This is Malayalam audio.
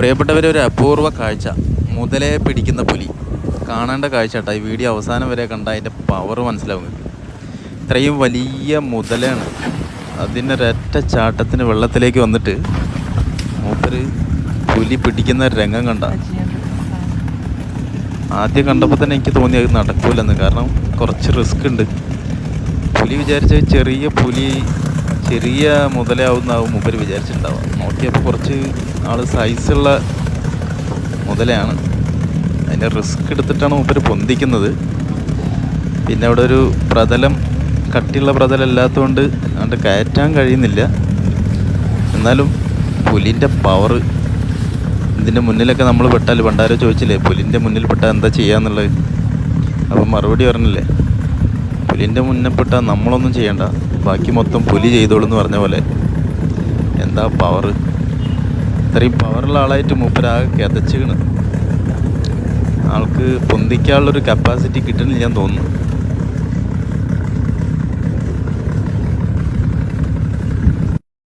പ്രിയപ്പെട്ടവരെ ഒരു അപൂർവ കാഴ്ച. മുതലേ പിടിക്കുന്ന പുലി. കാണേണ്ട കാഴ്ച കേട്ടോ. ഈ വീഡിയോ അവസാനം വരെ കണ്ട അതിന്റെ പവർ മനസ്സിലാവും ഇത്രയും വലിയ മുതലാണ്. അതിന്റെ ഒരൊറ്റ ചാട്ടത്തിന് വെള്ളത്തിലേക്ക് വന്നിട്ട് മൂപ്പര് പുലി പിടിക്കുന്ന രംഗം കണ്ട. ആദ്യം കണ്ടപ്പോൾ തന്നെ എനിക്ക് തോന്നി അത് നടക്കൂലെന്ന്. കാരണം കുറച്ച് റിസ്ക് ഉണ്ട്. പുലി വിചാരിച്ച ചെറിയ പുലി ചെറിയ മുതലാവുന്നാവും മൂപ്പര് വിചാരിച്ചിട്ടുണ്ടാവുക. നോക്കിയപ്പോൾ കുറച്ച് ആൾ സൈസുള്ള മുതലയാണ്. അതിന്റെ റിസ്ക് എടുത്തിട്ടാണ് മൂപ്പര് പൊന്തിക്കുന്നത്. പിന്നെ അവിടെ ഒരു പ്രതലം കട്ടിയുള്ള പ്രതലം അല്ലാത്തതുകൊണ്ട് അതുകൊണ്ട് കയറ്റാൻ കഴിയുന്നില്ല. എന്നാലും പുലിന്റെ പവർ ഇതിന്റെ മുന്നിലൊക്കെ നമ്മൾ പെട്ടാൽ പണ്ടാരോ ചോദിച്ചില്ലേ പുലിന്റെ മുന്നിൽ പെട്ടാൽ എന്താ ചെയ്യാന്നുള്ളത്? അപ്പം മറുപടി പറഞ്ഞില്ലേ പുലിന്റെ മുന്നപ്പെട്ട നമ്മളൊന്നും ചെയ്യണ്ട. ബാക്കി മൊത്തം പുലി ചെയ്തോളൂ എന്ന് പറഞ്ഞ പോലെ. എന്താ പവർ ഇത്രയും പവറുള്ള ആളായിട്ട് മൂപ്പരാകെ കിതച്ചിക്കണ്. ആൾക്ക് പൊന്തിക്കാനുള്ളൊരു കപ്പാസിറ്റി കിട്ടണില്ല ഞാൻ തോന്നുന്നു.